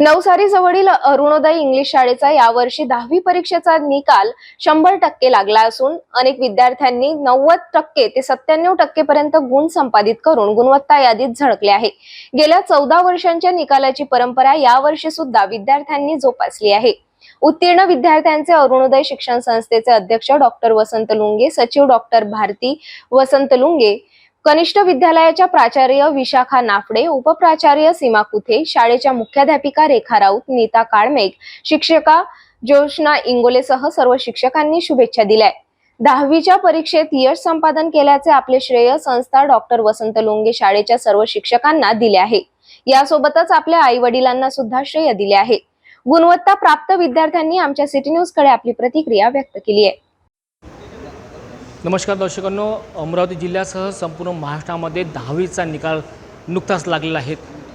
नवसारी जवळील अरुणोदय इंग्लिश शाळेचा यावर्षी दहावी परीक्षेचा निकाल शंभर टक्के लागला असून अनेक विद्यार्थ्यांनी नव्वद टक्के ते सत्त्याण्णव टक्के पर्यंत गुण संपादित करून गुणवत्ता यादीत झळकले आहे. गेल्या चौदा वर्षांच्या निकालाची परंपरा यावर्षी सुद्धा विद्यार्थ्यांनी जोपासली आहे. उत्तीर्ण विद्यार्थ्यांचे अरुणोदय शिक्षण संस्थेचे अध्यक्ष डॉक्टर वसंत लुंगे सचिव डॉक्टर भारती वसंत लुंगे कनिष्ठ विद्यालयाच्या प्राचार्य विशाखा नाफडे उपप्राचार्य सीमा कुथे शाळेच्या मुख्याध्यापिका रेखा राऊत नीता काळमेघ शिक्षका जोशना इंगोलेसह सर्व शिक्षकांनी शुभेच्छा दिल्या दहावीच्या परीक्षेत यश संपादन केल्याचे आपले श्रेय संस्था डॉक्टर वसंत लोंगे शाळेच्या सर्व शिक्षकांना दिले आहे. यासोबतच आपल्या आई वडिलांना सुद्धा श्रेय दिले आहे. गुणवत्ता प्राप्त विद्यार्थ्यांनी आमच्या सिटी न्यूजकडे आपली प्रतिक्रिया व्यक्त केली आहे. नमस्कार दर्शकांनो अमरावती जिल्ह्यासह संपूर्ण महाराष्ट्रामध्ये दहावीचा निकाल नुकताच लागलेला आहे.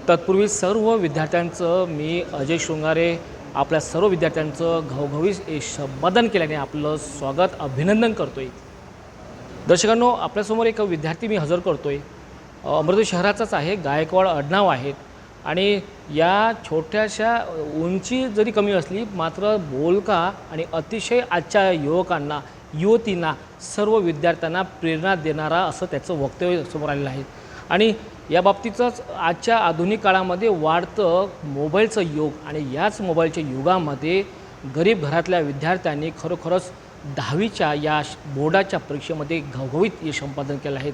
तत्पूर्वी सर्व विद्यार्थ्यांचं मी अजय शृंगारे आपल्या सर्व विद्यार्थ्यांचं घवघवी संपादन केल्याने आपलं स्वागत अभिनंदन करतो आहे दर्शकांनो आपल्यासमोर एक विद्यार्थी मी हजर करतो आहे अमरावती शहराचाच आहे गायकवाड आडनाव आहेत. आणि या छोट्याशा उंची जरी कमी असली मात्र बोलका आणि अतिशय आजच्या युवकांना युवतींना सर्व विद्यार्थ्यांना प्रेरणा देणारा असं त्याचं वक्तव्य समोर आलेलं आहे. आणि या बाबतीतच आजच्या आधुनिक काळामध्ये वाढतं मोबाईलचं युग आणि याच मोबाईलच्या युगामध्ये गरीब घरातल्या विद्यार्थ्यांनी खरोखरच दहावीच्या या श- बोर्डाच्या परीक्षेमध्ये घवघवीत यश संपादन केलं आहे.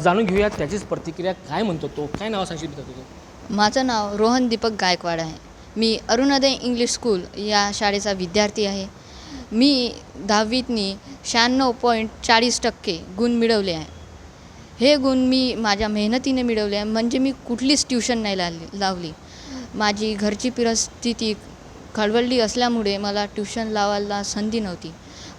जाणून घेऊया त्याचीच प्रतिक्रिया काय म्हणतो तो? काय नाव सांगितलं मित्र तो माझं नाव रोहन दीपक गायकवाड आहे. मी अरुणोदय इंग्लिश स्कूल या शाळेचा विद्यार्थी आहे. मी दहावीतनी शहाण्णव पॉईंट चाळीस टक्के गुण मिळवले आहे. हे गुण मी माझ्या मेहनतीने मिळवले आहे. म्हणजे मी कुठलीच ट्युशन नाही लावली लावली. माझी घरची परिस्थिती खळबळली असल्यामुळे मला ट्युशन लावायला संधी नव्हती.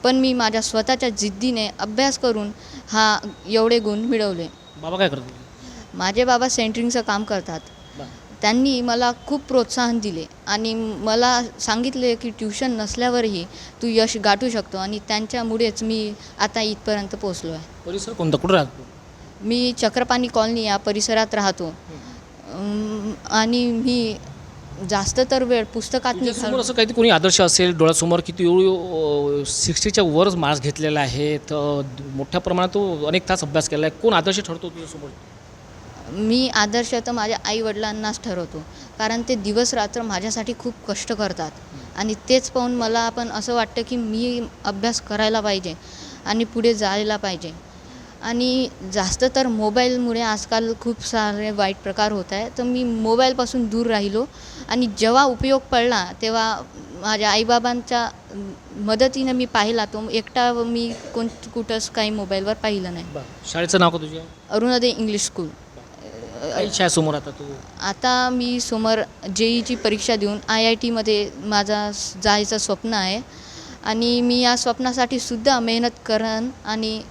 पण मी माझ्या स्वतःच्या जिद्दीने अभ्यास करून हा एवढे गुण मिळवले. बाबा काय करतो माझे बाबा सेंटरिंगचं काम करतात. त्यांनी मला खूप प्रोत्साहन दिले आणि मला सांगितले की ट्युशन नसल्यावरही तू यश गाठू शकतो आणि त्यांच्यामुळेच मी आता इथपर्यंत पोचलो आहे. परिसर कोणता? कुठं राहतो? मी चक्रपाणी कॉलनी या परिसरात राहतो. आणि मी जास्त तर वेळ पुस्तकात समोर असं काहीतरी कोणी आदर्श असेल डोळ्यासमोर किती सिक्स्टीच्या वरच मार्क्स घेतलेला आहे तर मोठ्या प्रमाणात तो अनेक तास अभ्यास केला आहे कोण आदर्श ठरतो तुझ्यासमोर मी आदर्श तर माझ्या आईवडिलांनाच ठरवतो. कारण ते दिवस रात्र माझ्यासाठी खूप कष्ट करतात. आणि तेच पाहून मला पण असं वाटतं की मी अभ्यास करायला पाहिजे आणि पुढे जायला पाहिजे. आणि जास्त तर मोबाईलमुळे आजकाल खूप सारे वाईट प्रकार होत आहे तर मी मोबाईलपासून दूर राहिलो. आणि जेव्हा उपयोग पडला तेव्हा माझ्या आईबाबांच्या मदतीनं मी पाहिला. तो एकटा मी कोण कुठंच काही मोबाईलवर पाहिलं नाही. शाळेचं नाव का तुझ्या अरुणोदय इंग्लिश स्कूल. इच्छा आहे समोर आता तू? आता मी समोर जे ईची परीक्षा देऊन आय आय टीमध्ये माझा जायचं स्वप्न आहे. आणि मी या स्वप्नासाठी सुद्धा मेहनत करेन आणि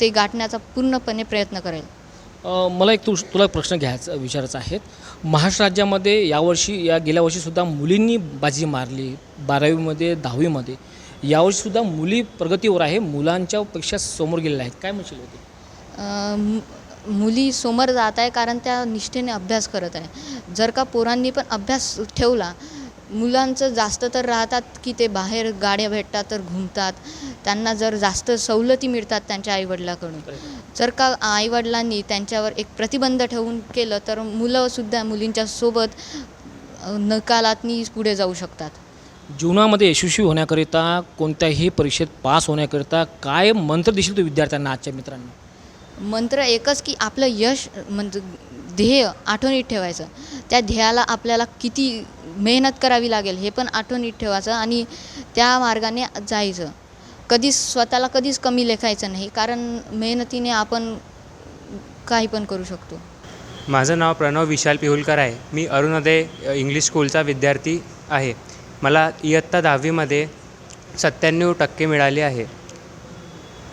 ते गाठण्याचा पूर्णपणे प्रयत्न करेल अ, मला एक तु तुला प्रश्न घ्यायचा विचारायचा आहे. महाराष्ट्र राज्यामध्ये यावर्षी या गेल्या वर्षीसुद्धा मुलींनी बाजी मारली बारावीमध्ये दहावीमध्ये. यावर्षीसुद्धा मुली प्रगतीवर आहे मुलांच्या पेक्षा समोर गेलेल्या आहेत. काय म्हणशील होते मुली समोर जात आहे कारण त्या निष्ठेने अभ्यास करत आहे. जर का पोरांनी पण अभ्यास ठेवला मुलांचं जास्त तर राहतात की ते बाहेर गाड्या भेटतात तर घुमतात. त्यांना जर जास्त सवलती मिळतात त्यांच्या आईवडिलाकडून. जर का आईवडिलांनी त्यांच्यावर एक प्रतिबंध ठेवून केलं तर मुलंसुद्धा मुलींच्या सोबत नकालातनी पुढे जाऊ शकतात. जीवनामध्ये यशस्वी होण्याकरिता कोणत्याही परीक्षेत पास होण्याकरिता काय मंत्र देशील तू विद्यार्थ्यांना आजच्या मित्रांना? मंत्र एकच की आपलं यश म्हणजे ध्येय आठवणीत ठेवायचं. त्या ध्येयाला आपल्याला किती मेहनत करावी लागेल हे पण आठवणीत ठेवायचं आणि त्या मार्गाने जायचं. कधीच स्वतःला कधीच कमी लेखायचं नाही कारण मेहनतीने आपण काही पण करू शकतो. माझं नाव प्रणव विशाल पिहुलकर आहे. मी अरुणोदय इंग्लिश स्कूलचा विद्यार्थी आहे. मला इयत्ता दहावीमध्ये सत्त्याण्णव टक्के मिळाले आहे.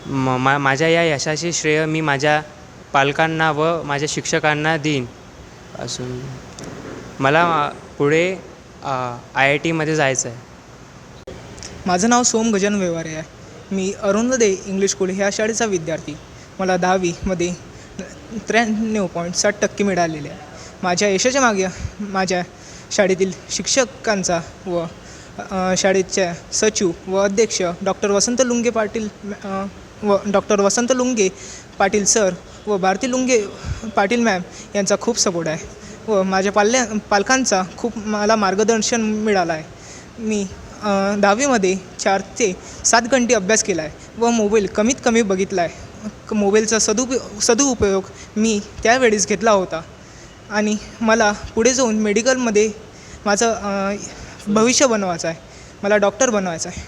म मा माझ्या या यशाचे श्रेय मी माझ्या पालकांना व माझ्या शिक्षकांना देईन. असून मला पुढे आय आय टीमध्ये जायचं आहे माझं नाव सोम गजन व्यवहारे आहे. मी अरुणदे इंग्लिश स्कूल ह्या शाळेचा विद्यार्थी. मला दहावीमध्ये त्र्याण्णव पॉईंट साठ टक्के मिळालेले आहे. माझ्या यशाच्या मागे माझ्या शाळेतील शिक्षकांचा व शाळेच्या सचिव व अध्यक्ष डॉक्टर वसंत लुंगे पाटील व डॉक्टर वसंत लुंगे पाटील सर व भारती लुंगे पाटील मॅम यांचा खूप सपोर्ट आहे. व माझ्या पाल्या पालकांचा खूप मला मार्गदर्शन मिळालं आहे मी दहावीमध्ये चार ते सात घंटे अभ्यास केला आहे व मोबाईल कमीत कमी बघितला आहे मोबाईलचा सदुपयोग सदुपयोग मी त्यावेळेस घेतला होता. आणि मला पुढे जाऊन मेडिकलमध्ये माझं भविष्य बनवायचं आहे मला डॉक्टर बनवायचं आहे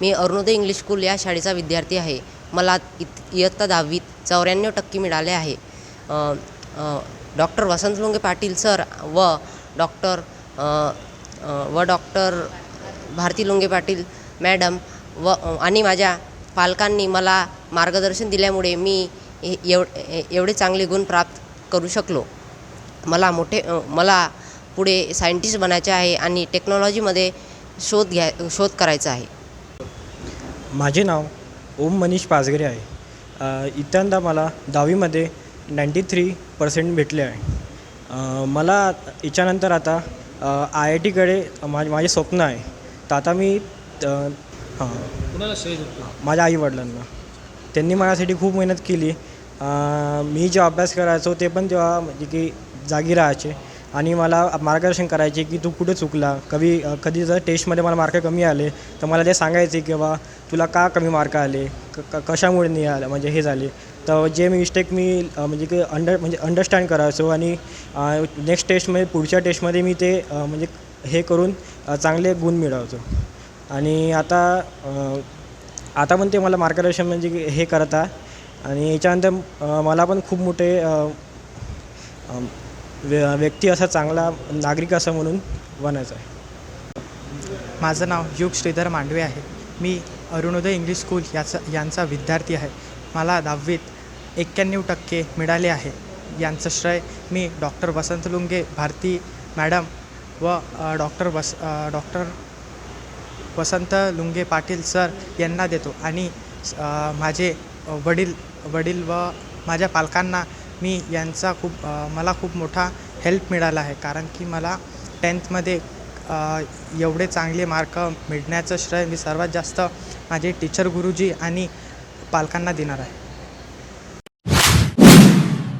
मी अरुणोदय इंग्लिश स्कूल या शाळेचा विद्यार्थी आहे. मला इत इयत्ता दहावीत चौऱ्याण्णव टक्के मिळाले आहे. डॉक्टर वसंत लुंगे पाटील सर व डॉक्टर व डॉक्टर भारती लुंगे पाटील मॅडम व आणि माझ्या पालकांनी मला मार्गदर्शन दिल्यामुळे मी एव एवढे चांगले गुण प्राप्त करू शकलो. मला मोठे मला पुढे सायंटिस्ट बनायचे आहे आणि टेक्नॉलॉजीमध्ये शोध घ्या शोध करायचा आहे. माझे नाव ओम मनीष पाचगरे आहे. अ, इत्यांदा मला दहावीमध्ये नाईंटी थ्री पर्सेंट भेटले आहे. मला याच्यानंतर आता आय आय टीकडे माझे माझे स्वप्न आहे. तर आता मी हां. माझ्या आईवडिलांना. त्यांनी माझ्यासाठी खूप मेहनत केली. मी जेव्हा अभ्यास करायचो ते पण तेव्हा म्हणजे की जागी राहायचे. आणि मला मार्गदर्शन करायचे की तू कुठे चुकला? कधी कधी जर टेस्टमध्ये मला मार्क कमी आले तर मला ते सांगायचे की बा तुला का कमी मार्क आले? क क- कशामुळे नाही आलं? म्हणजे हे झाले. तर जे मिस्टेक मी म्हणजे की अंडर म्हणजे अंडरस्टँड करायचो आणि नेक्स्ट टेस्टमध्ये पुढच्या टेस्टमध्ये मी ते म्हणजे हे करून चांगले गुण मिळवतो. आणि आता आता पण ते मला मार्गदर्शन म्हणजे हे करता. आणि याच्यानंतर मला पण खूप मोठे व्य व्यक्ती असा चांगला नागरिक असं म्हणून बनायचं आहे. माझं नाव युग श्रीधर मांडवे आहे. मी अरुणोदय इंग्लिश स्कूल याचा यांचा विद्यार्थी आहे. मला दहावीत एक्क्याण्णव टक्के मिळाले आहे. यांचं श्रेय मी डॉक्टर वसंत लुंगे भारती मॅडम व डॉक्टर वस डॉक्टर वसंत लुंगे पाटील सर यांना देतो. आणि माझे वडील वडील व माझ्या पालकांना मी यांचा खूप मला खूप मोठा हेल्प मिळाला आहे. कारण की मला टेन्थमध्ये एवढे चांगले मार्क मिळण्याचं श्रेय मी सर्वात जास्त माझे टीचर गुरुजी आणि पालकांना देणार आहे.